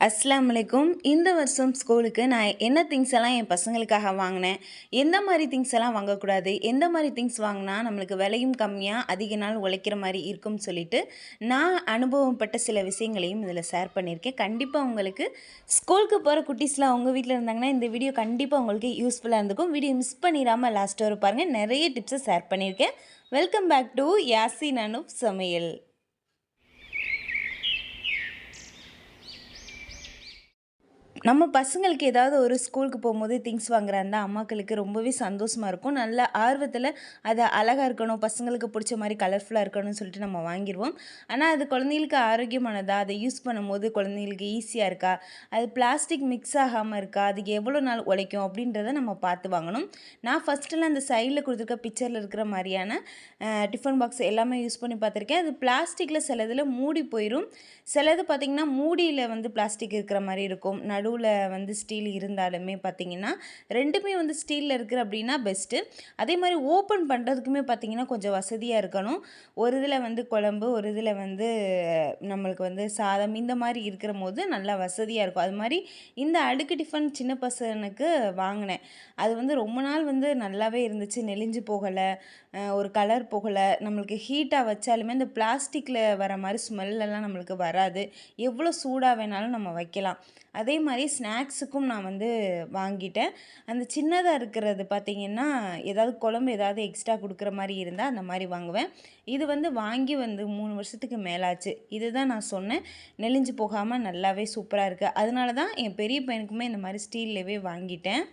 அஸ்லாம் வலைக்கும் இந்த வருஷம் ஸ்கூலுக்கு நான் என்ன திங்ஸ் எல்லாம் என் பசங்களுக்காக வாங்கினேன்? எந்த மாதிரி திங்ஸ் எல்லாம் வாங்கக்கூடாது? எந்த மாதிரி திங்ஸ் வாங்கினா நம்மளுக்கு விலையும் கம்மியாக அதிக நாள் உழைக்கிற மாதிரி இருக்கும்னு சொல்லிட்டு நான் அனுபவப்பட்ட சில விஷயங்களையும் இதில் ஷேர் பண்ணியிருக்கேன். கண்டிப்பாக உங்களுக்கு ஸ்கூலுக்கு போகிற குட்டீஸ்லாம் உங்கள் வீட்டில் இருந்தாங்கன்னா இந்த வீடியோ கண்டிப்பாக உங்களுக்கு யூஸ்ஃபுல்லாக இருந்திருக்கும். வீடியோ மிஸ் பண்ணிடாமல் லாஸ்ட் வரை பாருங்கள் நிறைய டிப்ஸை ஷேர் பண்ணியிருக்கேன். Welcome back to Yasi Anup சமையல். நம்ம பசங்களுக்கு ஏதாவது ஒரு ஸ்கூலுக்கு போகும்போது திங்ஸ் வாங்குறாருந்தா அம்மாக்களுக்கு ரொம்பவே சந்தோஷமாக இருக்கும். நல்ல ஆர்வத்தில் அது அழகாக இருக்கணும் பசங்களுக்கு பிடிச்ச மாதிரி கலர்ஃபுல்லாக இருக்கணும்னு சொல்லிட்டு நம்ம வாங்கிடுவோம் ஆனால் அது குழந்தைங்களுக்கு ஆரோக்கியமானதா? அதை யூஸ் பண்ணும்போது குழந்தைங்களுக்கு ஈஸியாக இருக்கா? அது பிளாஸ்டிக் மிக்ஸ் ஆகாமல் இருக்கா? அதுக்கு எவ்வளோ நாள் உழைக்கும் அப்படின்றத நம்ம பார்த்து வாங்கணும். நான் ஃபஸ்ட்டெல்லாம் அந்த சைடில் கொடுத்துருக்க பிக்சரில் இருக்கிற மாதிரியான டிஃபன் பாக்ஸ் எல்லாமே யூஸ் பண்ணி பார்த்துருக்கேன். அது பிளாஸ்டிக்கில் சிலதில் மூடி போயிடும் சிலது பார்த்திங்கன்னா மூடியில் வந்து பிளாஸ்டிக் இருக்கிற மாதிரி இருக்கும். நடு நடுவில் வந்து ஸ்டீல் இருந்தாலுமே பார்த்திங்கன்னா ரெண்டுமே வந்து ஸ்டீலில் இருக்கிற அப்படின்னா பெஸ்ட்டு அதே மாதிரி ஓப்பன் பண்ணுறதுக்குமே பார்த்திங்கன்னா கொஞ்சம் வசதியாக இருக்கணும். ஒரு இதில் வந்து குழம்பு ஒரு இதில் வந்து நம்மளுக்கு வந்து சாதம் இந்த மாதிரி இருக்கிற போது நல்லா வசதியாக இருக்கும். அது மாதிரி இந்த அடுக்கு டிஃபன் சின்ன பசனுக்கு வாங்கினேன். அது வந்து ரொம்ப நாள் வந்து நல்லாவே இருந்துச்சு. நெளிஞ்சு போகலை ஒரு கலர் போகலை. நம்மளுக்கு ஹீட்டாக வச்சாலுமே இந்த பிளாஸ்டிக்கில் வர மாதிரி ஸ்மெல்லெல்லாம் நம்மளுக்கு வராது. எவ்வளோ சூடாக வேணாலும் நம்ம வைக்கலாம். அதே மாதிரி ஸ்நாக்ஸுக்கும் நான் வந்து வாங்கிட்டேன். அந்த சின்னதாக இருக்கிறது பார்த்திங்கன்னா ஏதாவது குழம்பு ஏதாவது எக்ஸ்ட்ரா கொடுக்குற மாதிரி இருந்தால் அந்த மாதிரி வாங்குவேன். இது வந்து வாங்கி வந்து மூணு வருஷத்துக்கு மேலாச்சு. இதுதான் நான் சொன்னேன். நெளிஞ்சு போகாமல் நல்லாவே சூப்பராக இருக்குது அதனால தான் என் பெரிய பையனுக்குமே இந்த மாதிரி ஸ்டீல்லவே வாங்கிட்டேன்.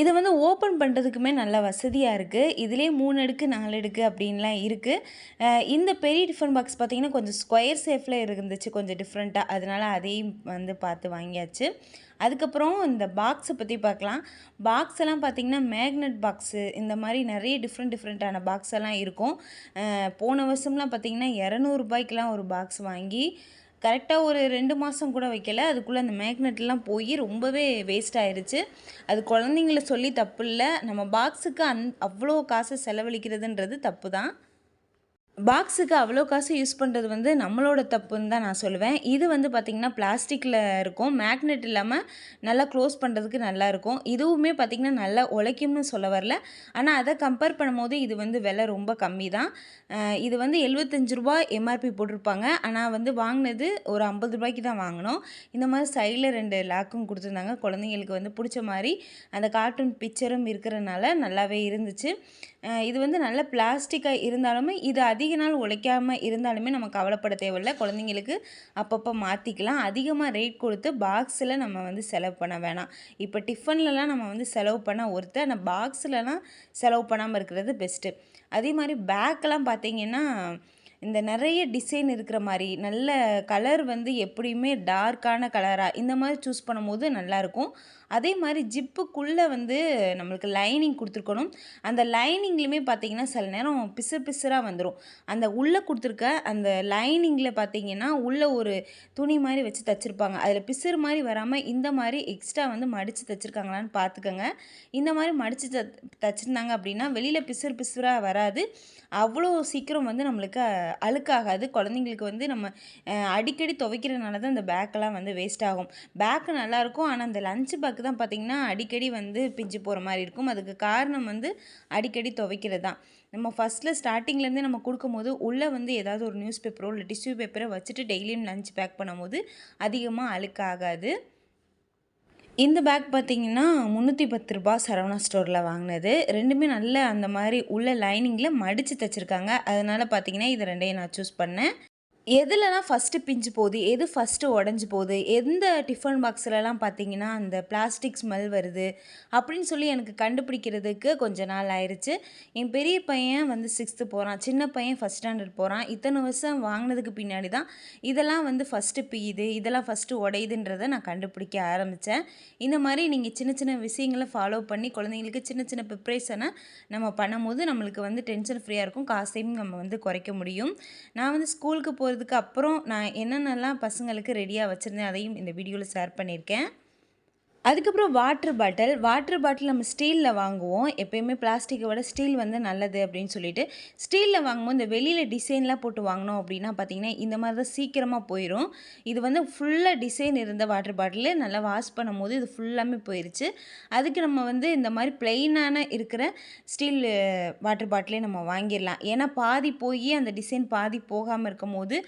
இது வந்து ஓப்பன் பண்ணுறதுக்குமே நல்ல வசதியாக இருக்குது இதுலேயே மூணு அடுக்கு நாலு அடுக்கு அப்படின்லாம் இருக்குது இந்த பெரிய டிஃபன் பாக்ஸ் பார்த்திங்கன்னா கொஞ்சம் ஸ்கொயர் ஷேஃபில் இருந்துச்சு கொஞ்சம் டிஃப்ரெண்ட்டாக அதனால் அதையும் வந்து பார்த்து வாங்கியாச்சு. அதுக்கப்புறம் இந்த பாக்ஸை பற்றி பார்க்கலாம். பாக்ஸ் எல்லாம் பார்த்திங்கன்னா மேக்னெட் பாக்ஸு இந்த மாதிரி நிறைய டிஃப்ரெண்ட் டிஃப்ரெண்ட்டான பாக்ஸ் எல்லாம் இருக்கும். போன வருஷம்லாம் பார்த்திங்கன்னா இரநூறுபாய்க்கெலாம் ஒரு பாக்ஸ் வாங்கி கரெக்டாக ஒரு ரெண்டு மாதம் கூட வைக்கல. அதுக்குள்ளே அந்த மேக்னெட்லாம் போய் ரொம்பவே வேஸ்ட் ஆயிடுச்சு அது குழந்தைங்கள சொல்லி தப்பு இல்லை. நம்ம பாக்ஸுக்கு அந் அவ்வளோ காசு செலவழிக்கிறதுன்றது தப்பு தான் பாக்ஸுக்கு அவ்வளோ காசு யூஸ் பண்ணுறது வந்து நம்மளோட தப்புன்னு தான் நான் சொல்லுவேன். இது வந்து பார்த்திங்கன்னா பிளாஸ்டிக்கில் இருக்கும். மேக்னெட் இல்லாமல் நல்லா க்ளோஸ் பண்ணுறதுக்கு நல்லாயிருக்கும் இதுவுமே பார்த்திங்கன்னா நல்லா உழைக்கும்னு சொல்ல வரல. ஆனால் அதை கம்பேர் பண்ணும்போது இது வந்து விலை ரொம்ப கம்மி தான் இது வந்து எழுபத்தஞ்சு ரூபா எம்ஆர்பி போட்டிருப்பாங்க. ஆனால் வந்து வாங்கினது ஒரு ஐம்பது ரூபாய்க்கு தான் வாங்கினோம். இந்த மாதிரி சைடில் ரெண்டு லாக்கும் கொடுத்துருந்தாங்க. குழந்தைங்களுக்கு வந்து பிடிச்ச மாதிரி அந்த கார்ட்டூன் பிக்சரும் இருக்கிறனால நல்லாவே இருந்துச்சு. இது வந்து நல்ல பிளாஸ்டிக்காக இருந்தாலுமே இது அதிக அதிக நாள் உழைக்காமல் இருந்தாலுமே நம்ம கவலைப்பட தேவையில்லை. குழந்தைங்களுக்கு அப்பப்போ மாற்றிக்கலாம் அதிகமாக ரேட் கொடுத்து பாக்ஸில் நம்ம வந்து செலவு பண்ண வேணாம். இப்போ டிஃபன்லலாம் நம்ம வந்து செலவு பண்ண ஒருத்தர் ஆனால் பாக்ஸ்லலாம் செலவு பண்ணாமல் இருக்கிறது பெஸ்ட்டு அதே மாதிரி பேக்கெலாம் பார்த்திங்கன்னா இந்த நிறைய டிசைன் இருக்கிற மாதிரி நல்ல கலர் வந்து எப்படியுமே டார்க்கான கலராக இந்த மாதிரி சூஸ் பண்ணும்போது நல்லாயிருக்கும். அதே மாதிரி ஜிப்புக்குள்ளே வந்து நம்மளுக்கு லைனிங் கொடுத்துருக்கணும். அந்த லைனிங்லேயுமே பார்த்திங்கன்னா சில நேரம் பிசு பிசுராக வந்துடும் அந்த உள்ளே கொடுத்துருக்க அந்த லைனிங்கில் பார்த்திங்கன்னா உள்ளே ஒரு துணி மாதிரி வச்சு தைச்சிருப்பாங்க. அதில் பிசுறு மாதிரி வராமல் இந்த மாதிரி எக்ஸ்ட்ரா வந்து மடித்து தைச்சிருக்காங்களான்னு பார்த்துக்கோங்க இந்த மாதிரி மடித்து த தைச்சிருந்தாங்க அப்படின்னா வெளியில் பிசுறு பிசுராக வராது. அவ்வளோ சீக்கிரம் வந்து நம்மளுக்கு அழுக்காகாது. குழந்தைங்களுக்கு வந்து நம்ம அடிக்கடி துவைக்கிறதுனால தான் இந்த பேக்கெல்லாம் வந்து வேஸ்ட் ஆகும். பேக்கு நல்லாயிருக்கும் ஆனால் அந்த லஞ்ச் பேக் பேக்கு தான் பார்த்திங்கன்னா அடிக்கடி வந்து பிஞ்சு போகிற மாதிரி இருக்கும். அதுக்கு காரணம் வந்து அடிக்கடி துவைக்கிறது தான். நம்ம ஃபஸ்ட்டில் ஸ்டார்டிங்லேருந்தே நம்ம கொடுக்கும்போது உள்ளே வந்து ஏதாவது ஒரு நியூஸ் பேப்பரோ இல்லை டிஷ்யூ பேப்பரை வச்சுட்டு டெய்லியும் லஞ்ச் பேக் பண்ணும்போது அதிகமாக அழுக்காகாது. இந்த பேக் பார்த்திங்கன்னா முந்நூற்றி பத்து ரூபா சரவணா ஸ்டோரில் வாங்கினது. ரெண்டுமே நல்ல அந்த மாதிரி உள்ள லைனிங்கில் மடித்து தைச்சிருக்காங்க. அதனால் பார்த்திங்கன்னா இது ரெண்டையும் நான் சூஸ் பண்ணேன். எதுலலாம் ஃபஸ்ட்டு பிஞ்சு போகுது எது ஃபஸ்ட்டு உடஞ்சி போகுது எந்த டிஃபன் பாக்ஸ்லலாம் பார்த்தீங்கன்னா அந்த பிளாஸ்டிக் ஸ்மெல் வருது அப்படின்னு சொல்லி எனக்கு கண்டுபிடிக்கிறதுக்கு கொஞ்ச நாள் ஆயிடுச்சு என் பெரிய பையன் வந்து சிக்ஸ்த்து போகிறான் சின்ன பையன் ஃபஸ்ட் ஸ்டாண்டர்ட் போகிறான் இத்தனை வருஷம் வாங்கினதுக்கு பின்னாடி தான் இதெல்லாம் வந்து ஃபஸ்ட்டு பியுது இதெல்லாம் ஃபஸ்ட்டு உடையுதுன்றதை நான் கண்டுபிடிக்க ஆரம்பித்தேன் இந்த மாதிரி நீங்கள் சின்ன சின்ன விஷயங்களை ஃபாலோ பண்ணி குழந்தைங்களுக்கு சின்ன சின்ன ப்ரிப்ரேஷனை நம்ம பண்ணும்போது நம்மளுக்கு வந்து டென்ஷன் ஃப்ரீயாக இருக்கும் காசையும் நம்ம வந்து குறைக்க முடியும். நான் வந்து ஸ்கூலுக்கு போகிறது போனதுக்கு அப்புறம் நான் என்னென்னலாம் பசங்களுக்கு ரெடியாக வச்சுருந்தேன் அதையும் இந்த வீடியோவில் ஷேர் பண்ணியிருக்கேன். அதுக்கப்புறம் வாட்டர் பாட்டில் வாட்டர் பாட்டில் நம்ம ஸ்டீலில் வாங்குவோம். எப்பயுமே பிளாஸ்டிக்கை விட ஸ்டீல் வந்து நல்லது அப்படின்னு சொல்லிட்டு. ஸ்டீலில் வாங்கும்போது இந்த வெளியில் டிசைன்லாம் போட்டு வாங்கினோம் அப்படின்னா பார்த்தீங்கன்னா இந்த மாதிரி தான் சீக்கிரமாக போயிடும் இது வந்து ஃபுல்லாக டிசைன் இருந்த வாட்டர் பாட்டில் நல்லா வாஷ் பண்ணும்போது இது ஃபுல்லாமே போயிடுச்சு அதுக்கு நம்ம வந்து இந்த மாதிரி பிளெயினான இருக்கிற ஸ்டீல் வாட்டர் பாட்டிலே நம்ம வாங்கிடலாம். ஏன்னா பாதி போய் அந்த டிசைன் பாதி போகாமல் இருக்கும் போது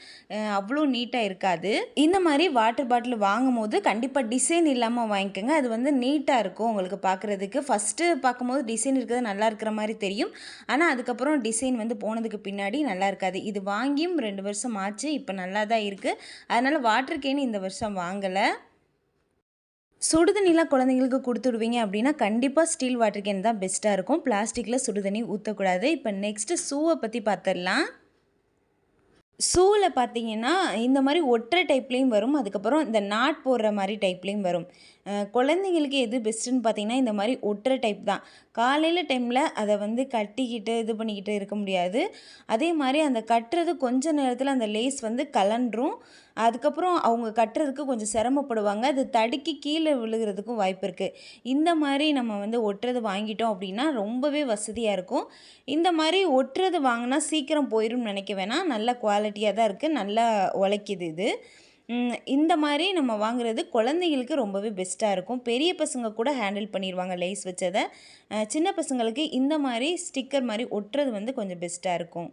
அவ்வளோ நீட்டாக இருக்காது. இந்த மாதிரி வாட்டர் பாட்டில் வாங்கும் போது கண்டிப்பாக டிசைன் இல்லாமல் பண்ணியிருக்கேங்க அது வந்து நீட்டாக இருக்கும் உங்களுக்கு பார்க்குறதுக்கு ஃபஸ்ட்டு பார்க்கும்போது டிசைன் இருக்கிறது நல்லா இருக்கிற மாதிரி தெரியும். ஆனால் அதுக்கப்புறம் டிசைன் வந்து போனதுக்கு பின்னாடி நல்லா இருக்காது. இது வாங்கியும் ரெண்டு வருஷம் ஆச்சு. இப்போ நல்லா தான் இருக்குது அதனால் வாட்டர் கேன் இந்த வருஷம் வாங்கலை. சுடுதண்ணிலாம் குழந்தைங்களுக்கு கொடுத்துடுவீங்க அப்படின்னா கண்டிப்பாக ஸ்டீல் வாட்டர் கேன் தான் பெஸ்ட்டாக இருக்கும். பிளாஸ்டிக்கில் சுடுதண்ணி ஊற்றக்கூடாது இப்போ நெக்ஸ்ட்டு ஷூவை பற்றி பார்த்துடலாம் ஷூவில் பார்த்தீங்கன்னா இந்த மாதிரி ஒற்றை டைப்லேயும் வரும். அதுக்கப்புறம் இந்த நாட் போடுற மாதிரி டைப்லேயும் வரும். குழந்தைங்களுக்கு எது பெஸ்ட்டுன்னு பார்த்தீங்கன்னா இந்த மாதிரி ஒற்றை டைப் தான். காலையில் டைமில் அதை வந்து கட்டிக்கிட்டு இது பண்ணிக்கிட்டு இருக்க முடியாது. அதே மாதிரி அந்த கட்டுறது கொஞ்ச நேரத்தில் அந்த லேஸ் வந்து கலண்டரும் அதுக்கப்புறம் அவங்க கட்டுறதுக்கு கொஞ்சம் சிரமப்படுவாங்க. அது தடுக்கி கீழே விழுகிறதுக்கும் வாய்ப்பு இருக்குது இந்த மாதிரி நம்ம வந்து ஒட்டுறது வாங்கிட்டோம் அப்படின்னா ரொம்பவே வசதியாக இருக்கும். இந்த மாதிரி ஒட்டுறது வாங்கினா சீக்கிரம் போயிடும்னு நினைக்க வேணாம். நல்ல குவாலிட்டியாக தான் இருக்குது நல்லா உழைக்கிது இது. இந்த மாதிரி நம்ம வாங்குறது குழந்தைங்களுக்கு ரொம்பவே பெஸ்ட்டாக இருக்கும். பெரிய பசங்க கூட ஹேண்டில் பண்ணிடுவாங்க லேஸ் வச்சதை. சின்ன பசங்களுக்கு இந்த மாதிரி ஸ்டிக்கர் மாதிரி ஒட்டுறது வந்து கொஞ்சம் பெஸ்ட்டாக இருக்கும்.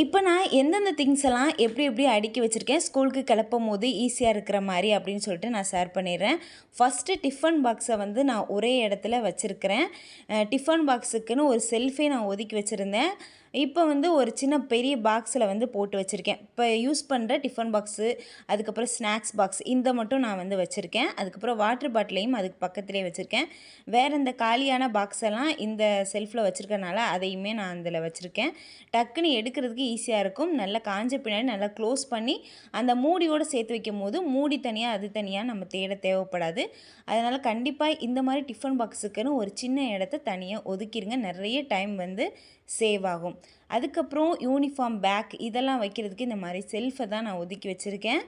இப்போ நான் எந்தெந்த திங்ஸ் எல்லாம் எப்படி எப்படி அடுக்கி வச்சுருக்கேன் ஸ்கூலுக்கு கிளப்பும் போது ஈஸியாக இருக்கிற மாதிரி அப்படின்னு சொல்லிட்டு நான் ஷேர் பண்ணிடுறேன். ஃபஸ்ட்டு டிஃபன் பாக்ஸை வந்து நான் ஒரே இடத்துல வச்சுருக்கிறேன். டிஃபன் பாக்ஸுக்குன்னு ஒரு செல்ஃபே நான் ஒதுக்கி வச்சுருந்தேன். இப்போ வந்து ஒரு சின்ன பெரிய பாக்ஸில் வந்து போட்டு வச்சுருக்கேன். இப்போ யூஸ் பண்ணுற டிஃபன் பாக்ஸு அதுக்கப்புறம் ஸ்நாக்ஸ் பாக்ஸ் இந்த மட்டும் நான் வந்து வச்சுருக்கேன். அதுக்கப்புறம் வாட்டர் பாட்டிலையும் அதுக்கு பக்கத்துலேயே வச்சுருக்கேன். வேறு இந்த காலியான பாக்ஸெல்லாம் இந்த செல்ஃபில் வச்சுருக்கனால அதையுமே நான் அதில் வச்சுருக்கேன். டக்குன்னு எடுக்கிறதுக்கு ஈஸியாக இருக்கும். நல்லா காஞ்ச பின்னாடி நல்லா க்ளோஸ் பண்ணி அந்த மூடியோடு சேர்த்து வைக்கும் போது மூடி தனியாக அது தனியாக நம்ம தேட தேவைப்படாது. அதனால் கண்டிப்பாக இந்த மாதிரி டிஃபன் பாக்ஸுக்குன்னு ஒரு சின்ன இடத்த தனியாக ஒதுக்கிடுங்க. நிறைய டைம் வந்து சேவ் ஆகும். அதுக்கப்புறம் யூனிஃபார்ம் பேக் இதெல்லாம் வைக்கிறதுக்கு இந்த மாதிரி செல்ஃபை தான் நான் ஒதுக்கி வச்சுருக்கேன்.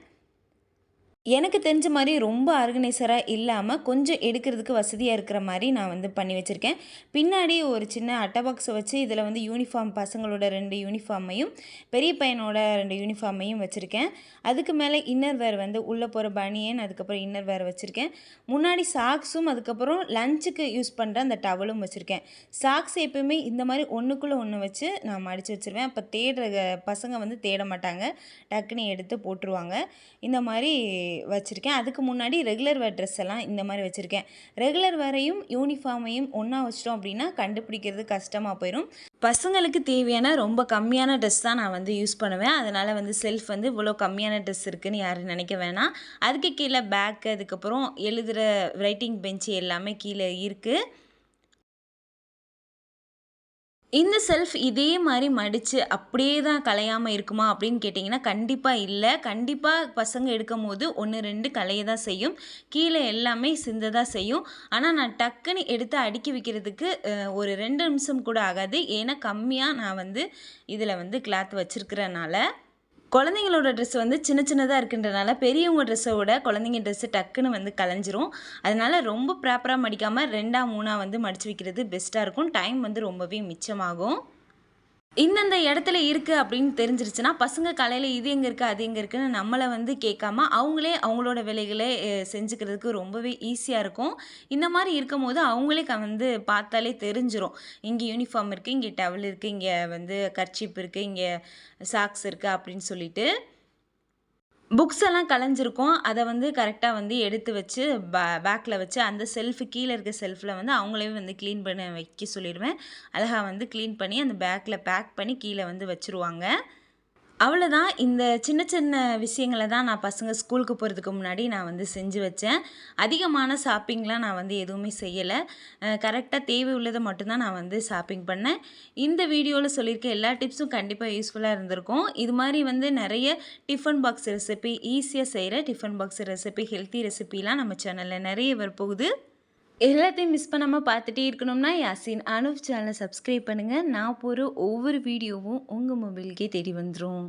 எனக்கு தெரிஞ்ச மாதிரி ரொம்ப ஆர்கனைசராக இல்லாமல் கொஞ்சம் எடுக்கிறதுக்கு வசதியாக இருக்கிற மாதிரி நான் வந்து பண்ணி வச்சுருக்கேன். பின்னாடி ஒரு சின்ன அட்டை பாக்ஸை வச்சு இதில் வந்து யூனிஃபார்ம் பசங்களோட ரெண்டு யூனிஃபார்மையும் பெரிய பையனோட ரெண்டு யூனிஃபார்மையும் வச்சுருக்கேன். அதுக்கு மேலே இன்னர் வேர் வந்து உள்ளே போகிற பனியன் அதுக்கப்புறம் இன்னர் வேர் வச்சுருக்கேன். முன்னாடி சாக்ஸும் அதுக்கப்புறம் லஞ்சுக்கு யூஸ் பண்ணுற அந்த டவலும் வச்சுருக்கேன். சாக்ஸ் எப்பயுமே இந்த மாதிரி ஒன்றுக்குள்ளே ஒன்று வச்சு நான் மடித்து வச்சுருவேன். அப்போ தேடுற பசங்க வந்து தேட மாட்டாங்க. டக்குன்னு எடுத்து போட்டுருவாங்க. இந்த மாதிரி வச்சுருக்கேன். அதுக்கு முன்னாடி ரெகுலர் வேர் ட்ரெஸ் எல்லாம் இந்த மாதிரி வச்சுருக்கேன். ரெகுலர் வேரையும் யூனிஃபார்மையும் ஒன்றா வச்சிட்டோம் அப்படின்னா கண்டுபிடிக்கிறது கஷ்டமாக போயிடும் பசங்களுக்கு தேவையான ரொம்ப கம்மியான ட்ரெஸ் தான் நான் வந்து யூஸ் பண்ணுவேன். அதனால் வந்து செல்ஃப் வந்து இவ்வளோ கம்மியான ட்ரெஸ் இருக்குன்னு யாரும் நினைக்க வேணாம். அதுக்கு கீழே பேக் அதுக்கப்புறம் எழுதுகிற ரைட்டிங் பெஞ்சு எல்லாமே கீழே இருக்குது இந்த செல்ஃப் இதே மாதிரி மடித்து அப்படியே தான் கலையாமல் இருக்குமா அப்படின்னு கேட்டிங்கன்னா கண்டிப்பாக இல்லை. கண்டிப்பாக பசங்க எடுக்கும் போது ஒன்று ரெண்டு கலைய தான் செய்யும். கீழே எல்லாமே சிந்த தான் செய்யும். ஆனால் நான் டக்குன்னு எடுத்து அடுக்கி வைக்கிறதுக்கு ஒரு ரெண்டு நிமிஷம் கூட ஆகாது. ஏன்னா கம்மியாக நான் வந்து இதில் வந்து கிளாத் வச்சுருக்கிறனால. குழந்தைங்களோட ட்ரெஸ் வந்து சின்ன சின்னதாக இருக்கின்றனால பெரியவங்க ட்ரெஸ்ஸை விட குழந்தைங்க ட்ரெஸ்ஸு டக்குன்னு வந்து கலைஞ்சிரும். அதனால ரொம்ப ப்ராப்பராக மடிக்காமல் ரெண்டாக மூணாக வந்து மடித்து வைக்கிறது பெஸ்ட்டாக இருக்கும். டைம் வந்து ரொம்பவே மிச்சமாகும். இந்தந்த இடத்துல இருக்குது அப்படின்னு தெரிஞ்சிருச்சுன்னா பசங்க காலையில் இது எங்கே இருக்குது அது எங்கே இருக்குன்னு நம்மளை வந்து கேட்காம அவங்களே அவங்களோட வேலைகளை செஞ்சுக்கிறதுக்கு ரொம்பவே ஈஸியாக இருக்கும். இந்த மாதிரி இருக்கும் போது அவங்களே க வந்து பார்த்தாலே தெரிஞ்சிடும் இங்கே யூனிஃபார்ம் இருக்குது இங்கே டவல் இருக்குது இங்கே வந்து கர்ச்சிப் இருக்குது இங்கே சாக்ஸ் இருக்குது அப்படின்னு சொல்லிட்டு. புக்ஸ் எல்லாம் கலைஞ்சிருக்கும். அதை வந்து கரெக்டாக வந்து எடுத்து வச்சு பே பேக்கில் வச்சு அந்த செல்ஃபு கீழே இருக்க செல்ஃபில் வந்து அவங்களே வந்து க்ளீன் பண்ண வைக்க சொல்லிடுவேன். அழகாக வந்து க்ளீன் பண்ணி அந்த பேக்கில் பேக் பண்ணி கீழே வந்து வச்சுருவாங்க. அவ்வளோதான் இந்த சின்ன சின்ன விஷயங்களை தான் நான் பசங்க ஸ்கூலுக்கு போகிறதுக்கு முன்னாடி நான் வந்து செஞ்சு வச்சேன். அதிகமான ஷாப்பிங்லாம் நான் வந்து எதுவுமே செய்யலை. கரெக்டாக தேவை உள்ளதை மட்டும்தான் நான் வந்து ஷாப்பிங் பண்ணேன். இந்த வீடியோவில் சொல்லியிருக்க எல்லா டிப்ஸும் கண்டிப்பாக யூஸ்ஃபுல்லாக இருந்திருக்கும். இது மாதிரி வந்து நிறைய டிஃபன் பாக்ஸ் ரெசிபி ஈஸியாக செய்கிற டிஃபன் பாக்ஸ் ரெசிபி ஹெல்த்தி ரெசிபிலாம் நம்ம சேனலில் நிறைய வரப்போகுது எல்லாத்தையும் மிஸ் பண்ணாமல் பார்த்துட்டே இருக்கணும்னா யாசின் அனுப் சேனலை சப்ஸ்கிரைப் பண்ணுங்கள் நான் போகிற ஒவ்வொரு வீடியோவும் உங்கள் மொபைலுக்கே தேடி வந்துடும்